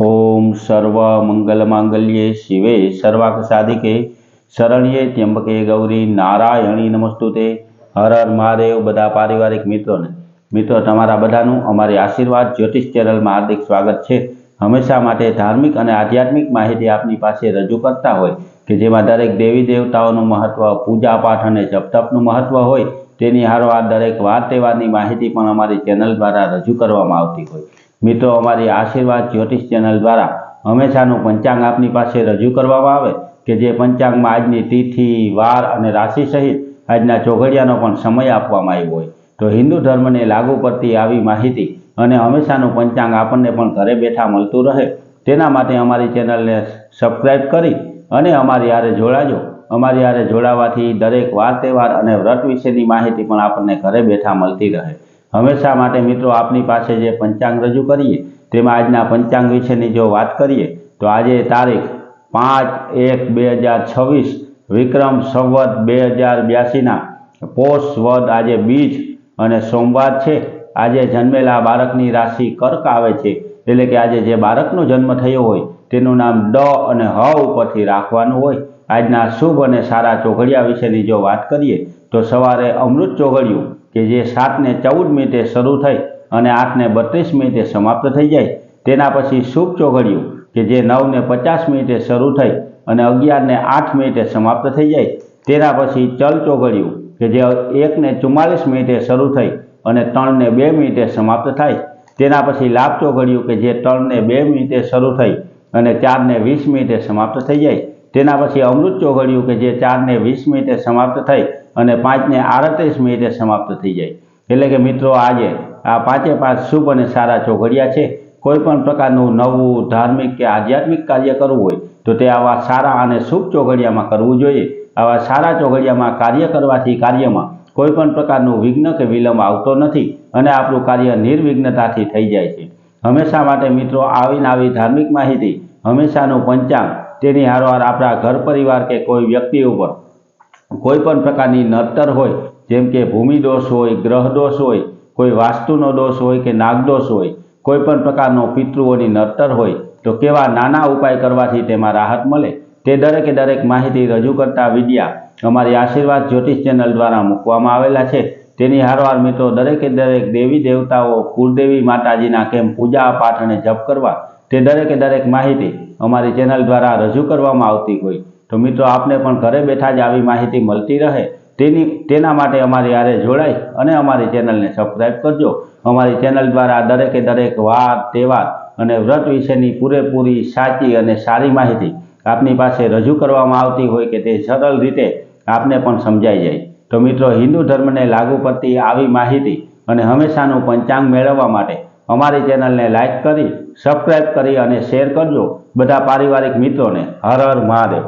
ઓમ સર્વ મંગલ માંગલ્યે શિવે સર્વાક સાધિકે શરણ્યે ત્યંબકે ગૌરી નારાયણી નમસ્તુતે. હર હર મહાદેવ બધા પારિવારિક મિત્રોને. મિત્રો, તમારા બધાનું અમારી આશીર્વાદ જ્યોતિષ ચેનલમાં હાર્દિક સ્વાગત છે. હંમેશા માટે ધાર્મિક અને આધ્યાત્મિક માહિતી આપની પાસે રજૂ કરતા હોય કે જેમાં દરેક દેવી દેવતાઓનું મહત્વ, પૂજા પાઠ અને જપતપનું મહત્ત્વ હોય તેની હારોહાર દરેક વાર તહેવારની માહિતી પણ અમારી ચેનલ દ્વારા રજૂ કરવામાં આવતી હોય. મિત્રો, અમારી આશીર્વાદ જ્યોતિષ ચેનલ દ્વારા હંમેશાનું પંચાંગ આપની પાસે રજૂ કરવામાં આવે કે જે પંચાંગમાં આજની તિથિ, વાર અને રાશિ સહિત આજના ચોઘડિયાનો પણ સમય આપવામાં આવ્યો હોય. તો હિન્દુ ધર્મને લાગુ પડતી આવી માહિતી અને હંમેશાનું પંચાંગ આપણને પણ ઘરે બેઠા મળતું રહે, તેના માટે અમારી ચેનલને સબસ્ક્રાઈબ કરી અને અમારી હારે જોડાજો. અમારી હારે જોડાવાથી દરેક વાર તહેવાર અને વ્રત વિશેની માહિતી પણ આપણને ઘરે બેઠા મળતી રહે. હંમેશા માટે મિત્રો આપની પાસે જે પંચાંગ રજૂ કરીએ, તેમાં આજના પંચાંગ વિશેની જો વાત કરીએ, તો આજે તારીખ પાંચ એક બે હજાર છવ્વીસ, વિક્રમ સંવત બે હજાર બ્યાસીના પોષ વદ આજે બીજ અને સોમવાર છે. આજે જન્મેલા બાળકની રાશિ કર્ક આવે છે. એટલે કે આજે જે બાળકનો જન્મ થયો હોય, તેનું નામ ડ અને હ ઉપરથી રાખવાનું હોય. આજના શુભ અને સારા ચોઘડિયા વિશેની જો વાત કરીએ, તો સવારે અમૃત ચોઘડિયું કે જે સાતને ચૌદ મિનિટે શરૂ થઈ અને આઠને બત્રીસ મિનિટે સમાપ્ત થઈ જાય, તેના પછી શુભ ચોઘડિયું કે જે નવને પચાસ મિનિટે શરૂ થઈ અને અગિયારને આઠ મિનિટે સમાપ્ત થઈ જાય, તેના પછી ચલ ચોઘડિયું કે જે એકને ચુમ્માલીસ મિનિટે શરૂ થઈ અને ત્રણને બે મિનિટે સમાપ્ત થાય, તેના પછી લાભ ચોઘડિયું કે જે ત્રણને બે મિનિટે શરૂ થઈ અને ચારને વીસ મિનિટે સમાપ્ત થઈ જાય, તેના પછી અમૃત ચોઘડિયું કે જે ચારને વીસ મિનિટે સમાપ્ત થઈ અને પાંચને આડત્રીસ મિનિટે સમાપ્ત થઈ જાય. એટલે કે મિત્રો આજે આ પાંચે પાંચ શુભ અને સારા ચોઘડિયા છે. કોઈ પણ પ્રકારનું નવું ધાર્મિક કે આધ્યાત્મિક કાર્ય કરવું હોય તો તે આવા સારા અને શુભ ચોઘડિયામાં કરવું જોઈએ. આવા સારા ચોઘડિયામાં કાર્ય કરવાથી કાર્યમાં કોઈ પણ પ્રકારનું વિઘ્ન કે વિલંબ આવતો નથી અને આપણું કાર્ય નિર્વિઘ્નતાથી થઈ જાય છે. હંમેશા માટે મિત્રો આવીને આવી ધાર્મિક માહિતી, હંમેશાનું પંચાંગ, તેની હારોહાર આપણા ઘર પરિવાર કે કોઈ વ્યક્તિ ઉપર કોઈ પણ પ્રકારની નડતર હોય, જેમ કે ભૂમિ દોષ હોય, ગ્રહ દોષ હોય, કોઈ વાસ્તુનો દોષ હોય કે નાગદોષ હોય, કોઈ પણ પ્રકારનો પિતૃઓની નડતર હોય, તો કેવા નાના ઉપાય કરવાથી તેમાં રાહત મળે? તે દરેકે દરેક માહિતી રજૂ કરતા વિડિયા અમારી આશીર્વાદ જ્યોતિષ ચેનલ દ્વારા મૂકવામાં આવેલા છે. તેની હારવાર મિત્રો દરેકે દરેક દેવી દેવતાઓ, કુળદેવી માતાજીના કેમ પૂજા પાઠ અને જપ કરવા, તે દરેકે દરેક માહિતી અમારી ચેનલ દ્વારા રજૂ કરવામાં આવતી હોય. તો મિત્રો, આપને પણ ઘરે બેઠા જ આવી માહિતી મળતી રહે. તેની, તેના માટે અમારી આરે જોડાઈ અને અમારી ચેનલને સબસ્ક્રાઈબ કરજો. અમારી ચેનલ દ્વારા દરેકે દરેક વાર તહેવાર અને વ્રત વિશેની પૂરેપૂરી, સાચી અને સારી માહિતી આપની પાસે રજૂ કરવામાં આવતી હોય કે તે સરળ રીતે આપને પણ સમજાઈ જાય. તો મિત્રો, હિન્દુ ધર્મને લાગુ પડતી આવી માહિતી અને હંમેશાનું પંચાંગ મેળવવા માટે અમારી ચેનલને લાઈક કરી સબસ્ક્રાઈબ કરી અને શેર કરજો. બધા પારિવારિક મિત્રોને હર હર મહાદેવ.